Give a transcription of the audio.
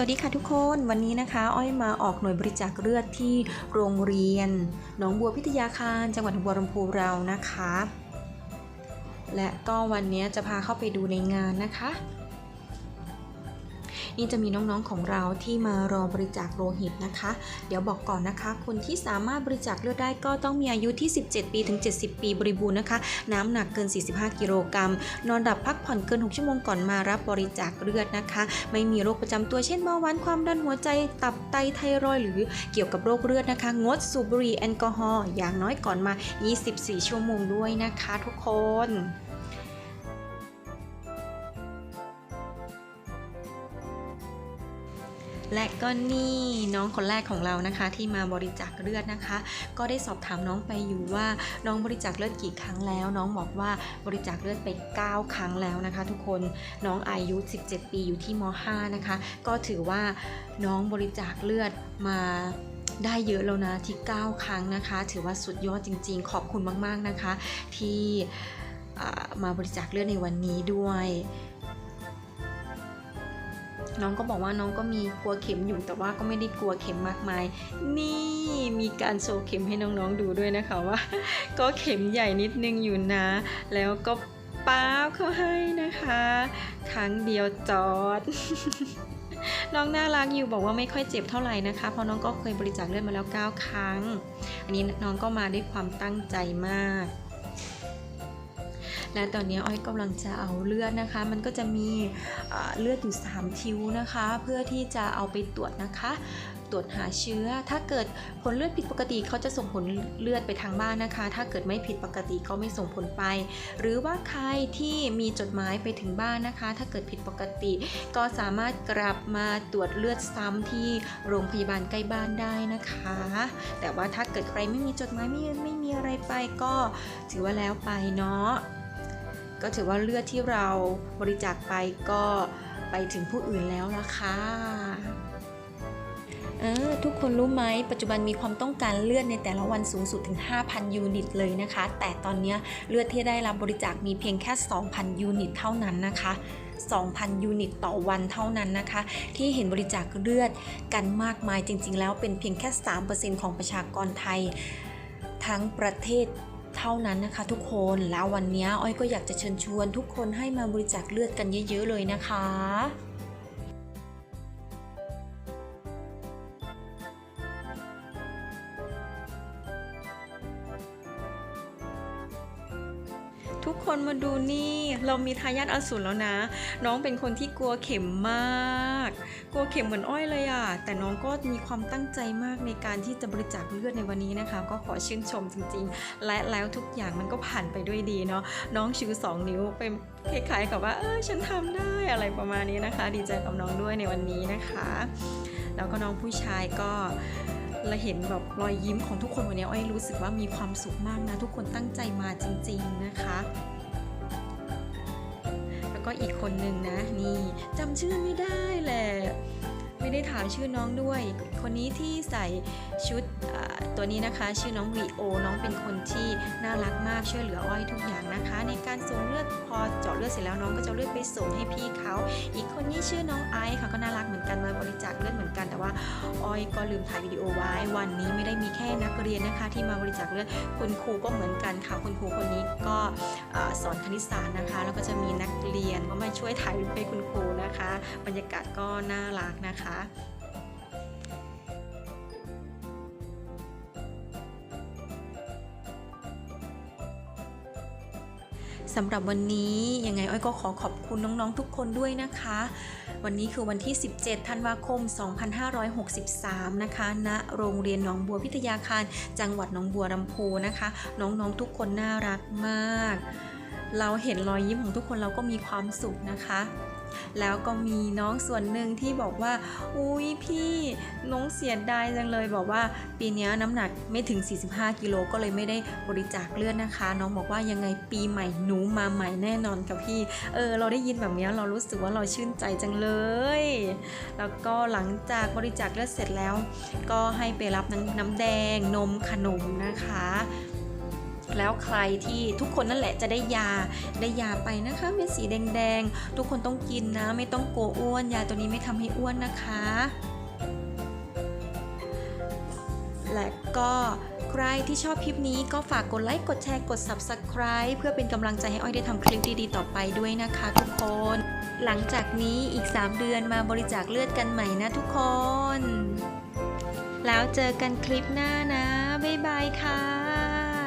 สวัสดีค่ะทุกคนวันนี้นะคะ อ้อยมาออกหน่วยบริจาคเลือดที่โรงเรียนหนองบัวพิทยาคาร จังหวัดหนองบัวลำพูเรานะคะ และก็วันนี้จะพาเข้าไปดูในงานนะคะ นี่จะมีน้องๆของเราที่มารอบริจาคโลหิตนะคะ เดี๋ยวบอกก่อนนะคะ คนที่สามารถบริจาคเลือดได้ก็ต้องมีอายุที่ 17 ปีถึง 70 ปีบริบูรณ์นะคะ น้ำหนักเกิน 45 กิโลกรัม นอนดับพักผ่อนเกิน 6 ชั่วโมงก่อนมารับบริจาคเลือดนะคะ ไม่มีโรคประจำตัวเช่นเบาหวานความดันหัวใจตับไตไทรอยหรือเกี่ยวกับโรคเลือดนะคะ งดสูบบุหรี่แอลกอฮอล์อย่างน้อยก่อนมา 24 ชั่วโมงด้วยนะคะ ทุกคน และก็นี่น้องคนแรกของเรานะคะ ที่มาบริจาคเลือดนะคะ ก็ได้สอบถามน้องไปอยู่ว่าน้องบริจาคเลือดกี่ครั้งแล้ว น้องบอกว่าบริจาคเลือดไป 9 ครั้งแล้วนะคะ ทุกคนน้องอายุ 17 ปีอยู่ที่ม .5 นะคะ ก็ถือว่าน้องบริจาคเลือดมาได้เยอะแล้วนะที่ 9 ครั้งนะคะ ถือว่าสุดยอดจริง ๆ ขอบคุณมาก ๆนะคะ ที่มาบริจาคเลือดในวันนี้ด้วย น้องก็บอกว่าน้องก็มีกลัวเข็มอยู่แต่ว่าก็ไม่ได้กลัวเข็มมากมาย นี่มีการโชว์เข็มให้น้องๆดูด้วยนะคะว่า ก็เข็มใหญ่นิดนึงอยู่นะ แล้วก็ป้าเข้าให้นะคะ ครั้งเดียวจอดน้องน่ารักอยู่บอกว่าไม่ค่อยเจ็บเท่าไหร่นะคะ เพราะน้องก็เคยบริจาคเลือดมาแล้ว 9 ครั้ง อันนี้น้องก็มาด้วยความตั้งใจมาก และตอนนี้อ้อยกำลังจะเอาเลือดนะคะ มันก็จะมีเลือดอยู่ 3 ทิวนะคะ เพื่อที่จะเอาไปตรวจนะคะตรวจหาเชื้อ ถ้าเกิดผลเลือดผิดปกติเขาจะส่งผลเลือดไปทางบ้านนะคะ ถ้าเกิดไม่ผิดปกติก็ไม่ส่งผลไป หรือว่าใครที่มีจดหมายไปถึงบ้านนะคะ ถ้าเกิดผิดปกติ ก็สามารถกลับมาตรวจเลือดซ้ำที่โรงพยาบาลใกล้บ้านได้นะคะ แต่ว่าถ้าเกิดใครไม่มีจดหมายไม่ไม่มีอะไรไปก็ถือว่าแล้วไปเนาะ ก็ถือว่าเลือดที่เราบริจาคไปก็ไปถึงผู้อื่นแล้วล่ะค่ะเออทุกคนรู้ไหมปัจจุบันมีความต้องการเลือดในแต่ละวันสูงสุดถึง 5,000 ยูนิตเลยนะคะ แต่ตอนนี้เลือดที่ได้รับบริจาคมีเพียงแค่ 2,000 ยูนิตเท่านั้นนะคะ 2,000 ยูนิตต่อวันเท่านั้นนะคะ ที่เห็นบริจาคเลือดกันมากมายจริง ๆ แล้วเป็นเพียงแค่ 3%ของประชากรไทย ทั้งประเทศ เท่านั้นนะคะ ทุกคนแล้ววันนี้อ้อยก็อยากจะเชิญชวนทุกคนให้มาบริจาคเลือดกันเยอะ ๆ เลยนะคะ ทุกคนมาดูนี่ เรามีทายาทอสูรแล้วนะ น้องเป็นคนที่กลัวเข็มมาก กลัวเข็มเหมือนอ้อยเลยอะแต่น้องก็มีความตั้งใจมากในการที่จะบริจาคเลือดในวันนี้นะคะ ก็ขอชื่นชมจริงๆ และแล้วทุกอย่างมันก็ผ่านไปด้วยดีเนาะ น้องชูสองนิ้วเป็นคล้ายๆกับว่า เออฉันทำได้อะไรประมาณนี้นะคะ ดีใจกับน้องด้วยในวันนี้นะคะ แล้วก็น้องผู้ชายก็ เราเห็นแบบรอยยิ้มของทุกคนวันนี้อ้อยรู้สึกว่ามีความสุขมากนะ ทุกคนตั้งใจมาจริง ๆนะคะ แล้วก็อีกคนนึงนะ นี่จำชื่อไม่ได้แหละ ไม่ได้ถามชื่อน้องด้วย คนนี้ที่ใส่ชุดตัวนี้นะคะ ชื่อน้องวีโอน้องเป็นคนที่น่ารักมากช่วยเหลืออ้อยทุกอย่างนะคะ ในการส่งเลือดพอเจาะเลือดเสร็จแล้วน้องก็จะเลือดไปส่งให้พี่เขา อีกคนนี้ชื่อน้องไอซ์ค่ะก็น่ารักเหมือนกันมาบริจาคเลือดเหมือนกันแต่ว่าอ้อยก็ลืมถ่ายวิดีโอไว้ วันนี้ไม่ได้มีแค่นักเรียนนะคะ ที่มาบริจาคเลือดคุณครูก็เหมือนกันค่ะคุณครูคนนี้ก็สอนคณิตศาสตร์นะคะ แล้วก็จะมีนักเรียนก็มาช่วยถ่ายรูปให้คุณครูนะคะ บรรยากาศก็น่ารักนะคะสำหรับวันนี้ยังไงอ้อยก็ขอขอบคุณน้องๆทุกคนด้วยนะคะ วันนี้คือวันที่ 17 ธันวาคม 2563 นะคะณโรงเรียนหนองบัวพิทยาคาร จังหวัดหนองบัวลำพูนะคะ น้องๆทุกคนน่ารักมาก เราเห็นรอยยิ้มของทุกคนเราก็มีความสุขนะคะ แล้วก็มีน้องส่วนหนึ่งที่บอกว่า อุ้ยพี่น้องเสียดายจังเลย บอกว่าปีนี้น้ำหนักไม่ถึง 45 กิโลก็เลยไม่ได้บริจาคเลือดนะคะ น้องบอกว่ายังไงปีใหม่หนูมาใหม่แน่นอนค่ะพี่ เออ เราได้ยินแบบนี้เรารู้สึกว่าเราชื่นใจจังเลย แล้วก็หลังจากบริจาคเลือดเสร็จแล้ว ก็ให้ไปรับน้ำน้ำแดงนมขนมนะคะ แล้วใครที่ทุกคนนั่นแหละจะได้ยาได้ยาไปนะคะเม็ดสีแดงๆ ทุกคนต้องกินนะ ไม่ต้องโกอ้วน ยาตัวนี้ไม่ทำให้อ้วนนะคะ และก็ใครที่ชอบคลิปนี้ก็ฝากกดไลค์ กดแชร์ กด Subscribe เพื่อเป็นกำลังใจให้อ้อยได้ทำคลิปดีๆ ต่อไปด้วยนะคะทุกคน หลังจากนี้อีก 3 เดือนมาบริจาคเลือดกันใหม่นะทุกคน แล้วเจอกันคลิปหน้านะ บ๊ายบายค่ะ